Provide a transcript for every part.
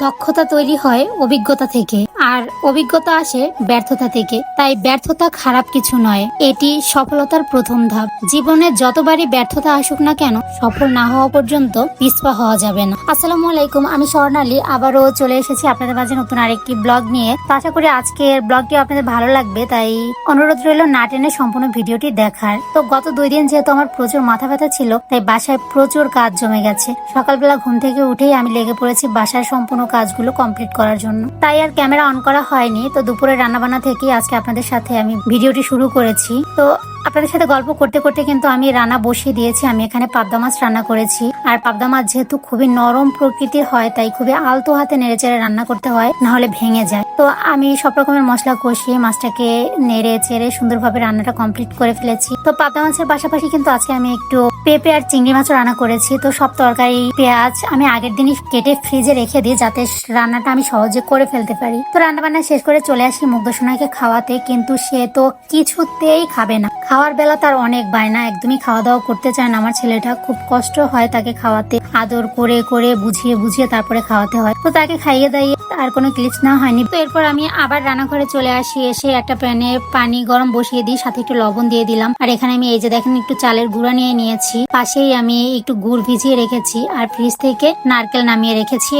দক্ষতা তৈরি হয় অভিজ্ঞতা থেকে। আর অভিজ্ঞতা আসে ব্যর্থতা থেকে। তাই ব্যর্থতা খারাপ কিছু নয়। এটি সফলতার প্রথম ধাপ। জীবনে যতবারই ব্যর্থতা আসুক না কেন, সফল না হওয়া পর্যন্ত পিছপা হওয়া যাবে না। আসসালামু আলাইকুম, আমি স্বর্ণালী আবারও চলে এসেছি আপনাদের মাঝে নতুন আরেকটি ব্লগ নিয়ে। তো আশা করি আজকের ব্লগটি আপনাদের ভালো লাগবে, তাই অনুরোধ রইল না টেনে সম্পূর্ণ ভিডিওটি দেখার। তো গত দুই দিন যেহেতু আমার প্রচুর মাথা ব্যথা ছিল, তাই বাসায় প্রচুর কাজ জমে গেছে। সকালবেলা ঘুম থেকে উঠেই আমি লেগে পড়েছি বাসার সম্পূর্ণ কাজগুলো কমপ্লিট করার জন্য। তাই আর ক্যামেরা অন করা হয়নি তো দুপুরে রান্নাবান্না থেকে আজকে আপনাদের সাথে আমি ভিডিওটি শুরু করেছি। তো আপনাদের সাথে গল্প করতে করতে কিন্তু আমি রান্না বসিয়ে দিয়েছি। আমি এখানে পাবদা মাছ রান্না করেছি। আর পাবদা মাছ যেহেতু খুবই নরম প্রকৃতির হয়, তাই খুবই আলতো হাতে নেড়ে চেড়ে রান্না করতে হয় না হলে ভেঙে যায়। তো আমি সব রকমের মশলা কষিয়ে মাছটাকে নেড়ে চেড়ে সুন্দরভাবে রান্নাটা কমপ্লিট করে ফেলেছি। তো পাবদা মাছের পাশাপাশি কিন্তু আজকে আমি একটু পেঁপে আর চিংড়ি মাছও রান্না করেছি। তো সব তরকারি, পেঁয়াজ আমি আগের দিনই কেটে ফ্রিজে রেখে দিই, যাতে রান্নাটা আমি সহজে করে ফেলতে পারি। তো রান্না বান্না শেষ করে চলে আসি মুগ্ধসোনাকে খাওয়াতে, কিন্তু সে তো কিছুতেই খাবে না। খাওয়ার বেলা তার অনেক বায়না, একদমই খাওয়া দাওয়া করতে চায় না। আমার ছেলেটা খুব কষ্ট হয় তাকে খাওয়াতে। আদর করে করে, বুঝিয়ে বুঝিয়ে তারপরে খাওয়াতে হয়। তো তাকে খাইয়ে দাইয়ে আর কোনো ক্লিপস না হয়নি। তো এরপর আমি আবার রান্নাঘরে চলে আসি, এসে একটা প্যানে পানি গরম বসিয়ে দিই, সাথে একটু লবণ দিয়ে দিলাম। আর এখানে আমি এই যে দেখেন, একটু চালের গুঁড়া নিয়ে নিয়েছি। পাশেই আমি একটু গুড় ভিজিয়ে রেখেছি। আর ফ্রিজ থেকে নারকেল নামিয়ে রেখেছি।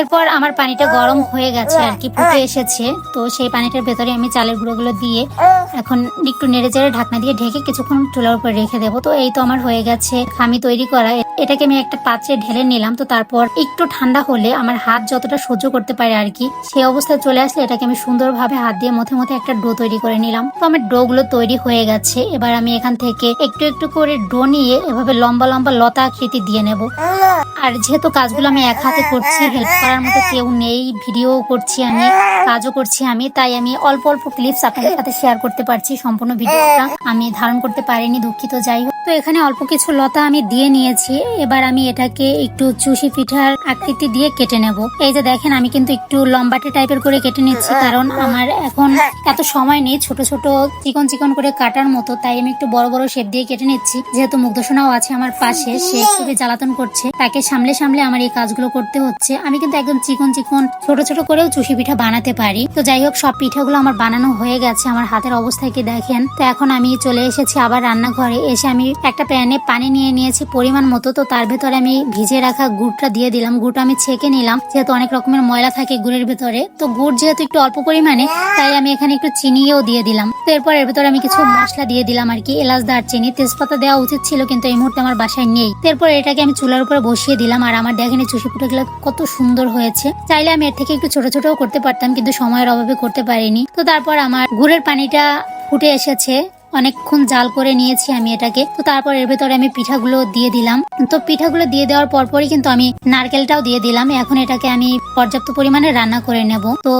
এরপর আমার পানিটা গরম হয়ে গেছে আর কি ফুটে এসেছে। তো সেই পানিটার ভেতরে আমি চালের গুঁড়োগুলো দিয়ে এখন একটু নেড়ে চেড়ে ঢাকনা দিয়ে ঢেকে কিছুক্ষণ চুলার উপর রেখে দেবো। তো এই তো আমার হয়ে গেছে। খামি তৈরি করা এটাকে আমি একটা পাত্রে ঢেলে নিলাম। তো তারপর একটু ঠান্ডা হলে আমার হাত যতটা সহ্য করতে পারে আর কি সেই অবস্থায় চলে আসলে এটাকে আমি সুন্দরভাবে হাত দিয়ে মধ্যে মধ্যে একটা ডো তৈরি করে নিলাম। তো আমার ডো গুলো তৈরি হয়ে গেছে। এবার আমি এখান থেকে একটু একটু করে ডো নিয়ে এভাবে লম্বা লম্বা লতা আকৃতি দিয়ে নেব। আর যেহেতু কাজগুলো আমি এক হাতে করছি হেল্প করার মতো কেউ নেই ভিডিও করছি আমি, কাজও করছি আমি, তাই আমি অল্প অল্প ক্লিপস আপনাদের সাথে শেয়ার করতে পারছি সম্পূর্ণ ভিডিওটা আমি ধারণ করতে পারিনি, দুঃখিত, যাই হোক। তো এখানে অল্প কিছু লতা আমি দিয়ে নিয়েছি। এবার আমি এটাকে একটু চুষি পিঠার আকৃতি দিয়ে কেটে নেব। এই যে দেখেন, আমি কিন্তু একটু লম্বাটে টাইপের করে কেটে নিচ্ছি, কারণ আমার এখন এত সময় নেই ছোট ছোট, চিকন চিকন করে কাটার মতো, তাই আমি একটু বড় বড় শেপ দিয়ে কেটে নিচ্ছি। যেহেতু মুগ্ধসোনাও আছে আমার পাশে, সে খুবই জ্বালাতন করছে। তাকে সামলে সামলে আমার এই কাজগুলো করতে হচ্ছে। আমি কিন্তু একদম চিকন চিকন, ছোট ছোট করেও চুষি পিঠা বানাতে পারি। তো যাই হোক, সব পিঠাগুলো আমার বানানো হয়ে গেছে, আমার হাতের অবস্থায় কি দেখেন। তো এখন আমি চলে এসেছি আবার রান্নাঘরে। এসে আমি একটা প্যানে পানি নিয়ে নিয়েছি, পরিমাণ মতো। তো তার ভেতরে আমি ভিজে রাখা গুড়টা দিয়ে দিলাম। গুড়টা আমি ছেঁকে নিলাম, যেহেতু অনেক রকমের ময়লা থাকে গুড়ের ভেতরে। তো গুড় যেহেতু একটু অল্প পরিমাণে, তাই আমি এখানে একটু চিনিও দিয়ে দিলাম। তো এরপর এর ভেতরে আমি কিছু মশলা দিয়ে দিলাম আর কি। এলাচ, দারচিনি, তেজপাতা দেওয়া উচিত ছিল, কিন্তু এই মুহূর্তে আমার বাসায় নেই। তো এরপর এটাকে আমি চুলার উপরে বসিয়ে দিলাম। আর আমার দেখেন চুষি পিঠাগুলো কত সুন্দর হয়েছে। চাইলে আমি এর থেকে একটু ছোট ছোটও করতে পারতাম, কিন্তু সময়ের অভাবে করতে পারিনি। তো তারপর আমার গুড়ের পানিটা ফুটে এসেছে। অনেকক্ষণ জাল করে নিয়েছি আমি এটাকে। তো তারপর এর ভেতরে আমি পিঠাগুলো দিয়ে দিলাম। তো পিঠাগুলো দিয়ে দেওয়ার পরপরই কিন্তু আমি নারকেলটাও দিয়ে দিলাম। এখন এটাকে আমি পর্যাপ্ত পরিমাণে রান্না করে নেব। তো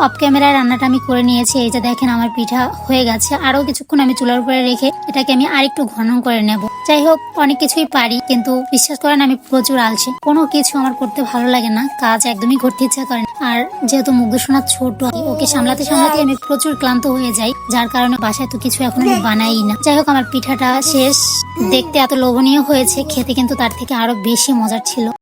অফ ক্যামেরায় রান্নাটা আমি করে নিয়েছি। এই যে দেখেন আমার পিঠা হয়ে গেছে। আরও কিছুক্ষণ আমি চুলার উপরে রেখে এটাকে আমি আরেকটু ঘন করে নেব। যাই হোক, অনেক কিছুই পারি, কিন্তু বিশ্বাস করেন আমি প্রচুর আলসে। কোনো কিছু আমার করতে ভালো লাগে না। কাজ একদমই করতে ইচ্ছা করে। আর যেহেতু মুগ্ধসোনা ছোট, ওকে সামলাতে সামলাতে আমি প্রচুর ক্লান্ত হয়ে যাই। যার কারণে বাসায় তো কিছু এখন আমি বানাই না। যাই হোক, আমার পিঠাটা শেষ। দেখতে এত লোভনীয় হয়েছে, খেতে কিন্তু তার থেকে আরও বেশি মজার ছিল।